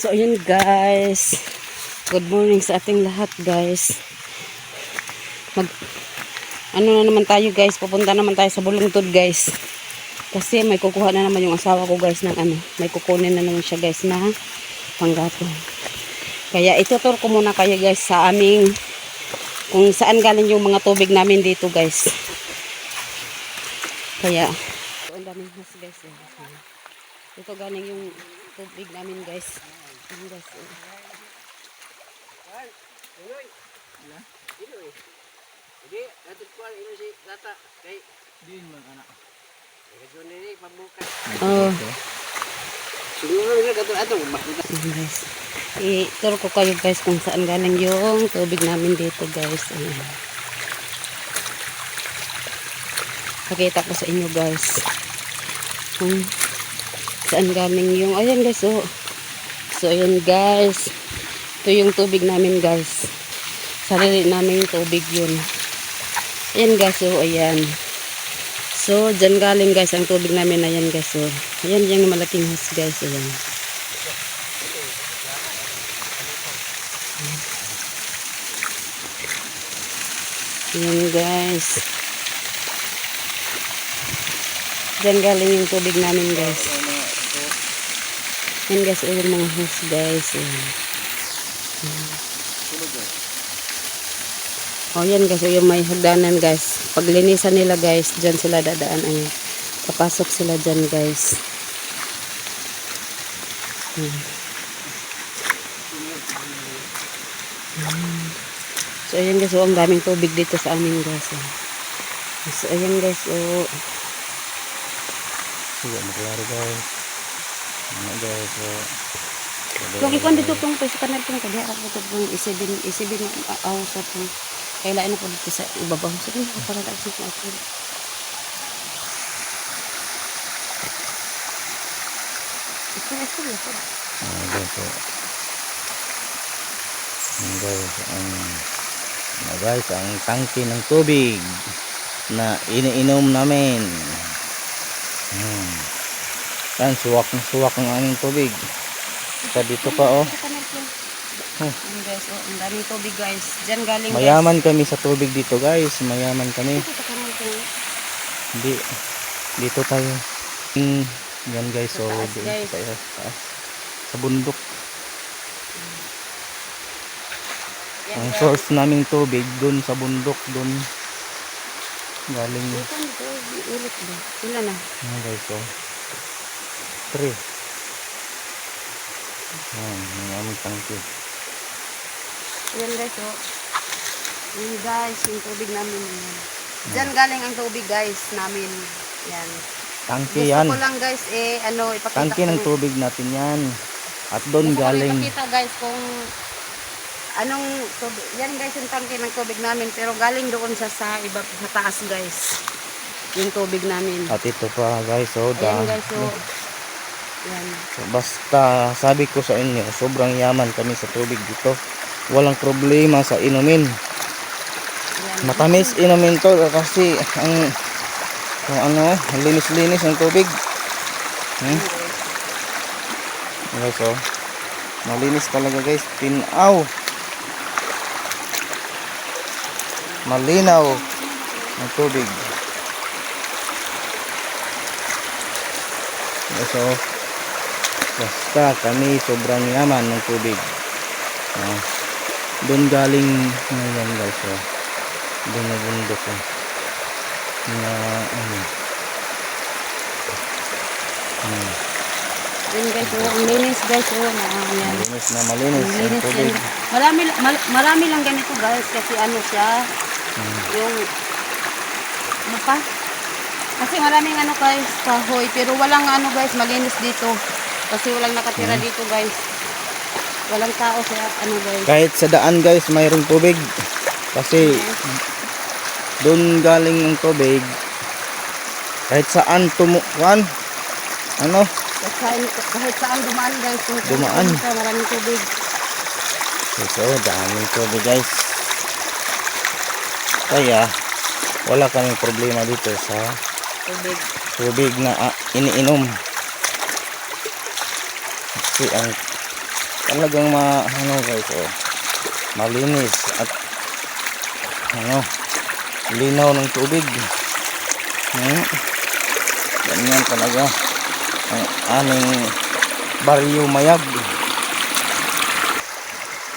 So, ayun guys. Good morning sa ating lahat guys. Mag, ano na naman tayo guys. Pupunta naman tayo sa Bulungtod guys. Kasi may kukuha na naman yung asawa ko guys ng ano. May kukunin na naman siya guys na panggatong. Kaya ituturo ko muna kayo guys sa aming kung saan galing yung mga tubig namin dito guys. Kaya, ang daming hus guys. eh. Ito galing yung tubig namin guys. Ayan guys. eh. Hindi, natin ko ino si tata kay Din man anak. Medyo nini pabuka. Oh, Siguro nila kato ato guys. I-tour ko kayo guys kung saan galing yung tubig namin dito guys. Ayan. Pakita ko sa inyo guys. Kung saan galing yung, ayan guys oh. So ayan guys. Ito yung tubig namin guys. Sarili namin tubig yun. Ayan guys oh, ayan. So, dyan galing guys ang tubig namin. Ayan guys oh. Ayan yung malaking hus guys. Ayan. Ayan guys. Diyan galing yung tubig namin guys. Ayan guys, oh, yung mga hose guys. Ayan. Oh, yan guys, oh, yung may hagdanan guys. Paglinisan nila guys, dyan sila dadaan. Ayan. Papasok sila dyan guys. So, ayan guys, oh, ang daming tubig dito sa amin guys. Oh. So, ayan guys, oh. Sige, maklaro guys. Ano guys, so... Kung ikon dito tong pwes kanal tong kaya ako to tong isibin isibin aw sa tong kailangan po dito sa ibabaw. So, kung para dahil sa ako. Ito, ito, ito. Ano guys, so... Ano guys, ang... Ano guys, ang tangke ng tubig na iniinom namin. Hmm. Yan, suwak na suwak ng aming tubig. Sa dito pa, oh. Hmm. Huh. Guys, oh, ang daming tubig, guys. Diyan galing, Mayaman kami sa tubig dito, guys. Mayaman kami. Dito tayo. Mm, yan, guys. So, dito tayo hmm. oh. sa bundok. Ang source naming tubig, dun sa bundok, dun. Galing. Ulit ba? Wala na. Yan, guys. Oh. 3 ayan yung aming tangki yan guys oh. Yun guys yung tubig namin. Dyan galing ang tubig guys namin. Yan tangki gusto yan. gusto ko lang guys eh ano ipakita tangki ng tubig natin yan. At doon galing. gusto ipakita guys kung anong tubig yan guys yung tangki ng tubig namin pero galing doon sa sa iba sa taas guys yung tubig namin. At ito pa guys oh da ayan guys oh. Yan. Basta sabi ko sa inyo, sobrang yaman kami sa tubig dito. Walang problema sa inumin. Yan. Matamis inumin to kasi ang kung ano, ang linis-linis ng tubig. Hmm? Guys, oh. Malinis talaga guys. Tinaw. Malinaw ang tubig. Guys, oh. Basta kami sobrang yaman ng tubig. Ah, doon galing na yan guys. Oh. Doon na bundok. Oh. Na ano. Hmm. Yan guys, oh. Ang linis guys, oh. Na, yan. Malinis na malinis Linis tubig. yan. Marami, mal- marami lang ganito guys kasi ano siya, Hmm. yung ano pa? Kasi maraming ano guys, kahoy, pero walang ano guys, malinis dito. Kasi walang nakatira Hmm. dito guys. Walang tao sa ano guys. Kahit sa daan guys, mayroong tubig. Kasi doon galing ang tubig. Kahit saan tumukuan. Ano? Kahit saan, kahit saan dumaan guys, kung Dumaan. Sa maraming tubig. Ito, daming tubig guys. Kaya, wala kaming problema dito sa Tubig. tubig na ah, iniinom. Kasi ang talagang ma ano guys oh malinis at ano linaw ng tubig hmm. ganyan talaga ang aming baryo mayag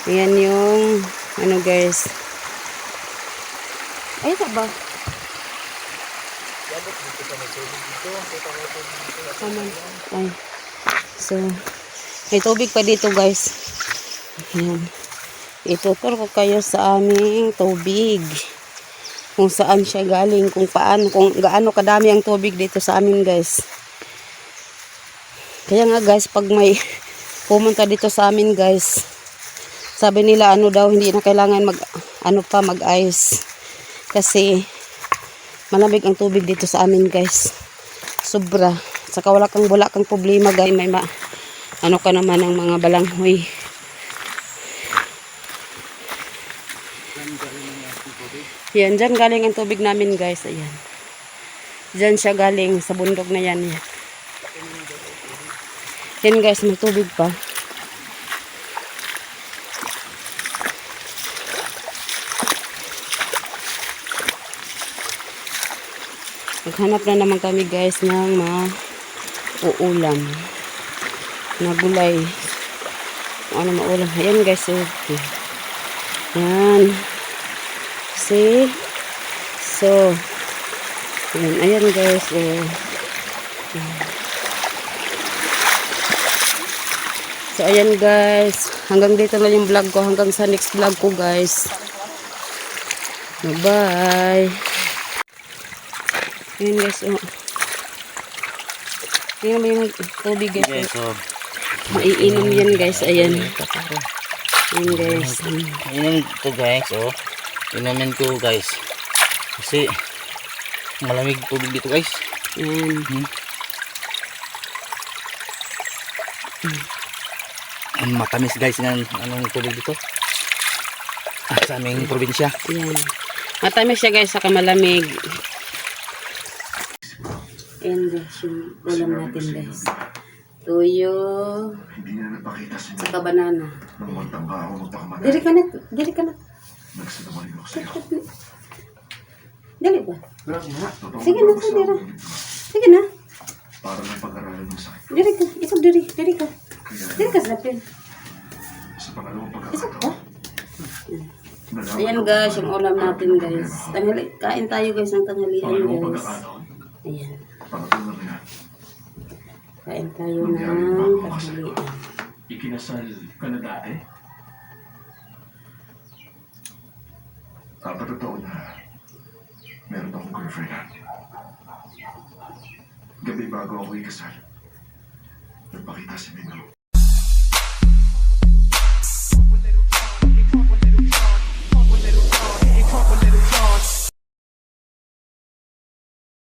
Ayan yung, ano guys. Ay, ito ba? Ay. So, may tubig pa dito guys. Ayan. Itutur ko kayo sa aming tubig. Kung saan siya galing, kung paano, kung gaano kadami ang tubig dito sa amin guys. Kaya nga guys, pag may pumunta dito sa amin guys, sabi nila ano daw, hindi na kailangan mag, ano pa, mag-ice. Kasi, malamig ang tubig dito sa amin guys. Sobra. Saka wala kang, wala kang problema guys. May ma, ano ka naman ng mga balanghoy. Yan, dyan galing ang tubig namin guys. Ayan. Dyan siya galing sa bundok na yan. Yan, yan guys, may tubig pa. Maghanap na naman kami guys ng mga uulam na gulay. Kung Ano maulam? Ayan guys. Oh. Yan. See? So, ayan, ayan guys. Oh. So, ayan guys. Hanggang dito na yung vlog ko. Hanggang sa next vlog ko guys. Bye-bye. Ayan guys, oh. Mo yung tubig guys. okay so Maiinom yan guys, ayan. Ayan guys. inom to guys oh inumin ko guys kasi malamig tubig dito guys Ayan. ang matamis guys ng anong tubig dito ah, sa aming probinsya Ayan. Matamis siya guys, saka malamig. Ayan guys, yung ulam natin guys. Tuyo, Hindi na napakita si saka banana. nang magtamba ako magpakamata. Dili ka na, dili ka na. Nagsinungaling ako sa'yo. Dili ba? Sige ba na, sa sige na. Sige na. Para lang pag-aralan mo sa akin. Dili ka. Ikaw diri, diri ka. Diri ka sa lapin. sa pangalawang ka. pagkakataon, nalaman Ayan ko guys, yung ano ulam natin guys. Tanghali, kain tayo guys ng tanghalian guys. pagkakataon, Ayan. Kain tayo ng tanghalian. Ikinasal ka na dati? Apat na taon na meron akong girlfriend. Gabi bago ako ikasal, nagpakita si Mino.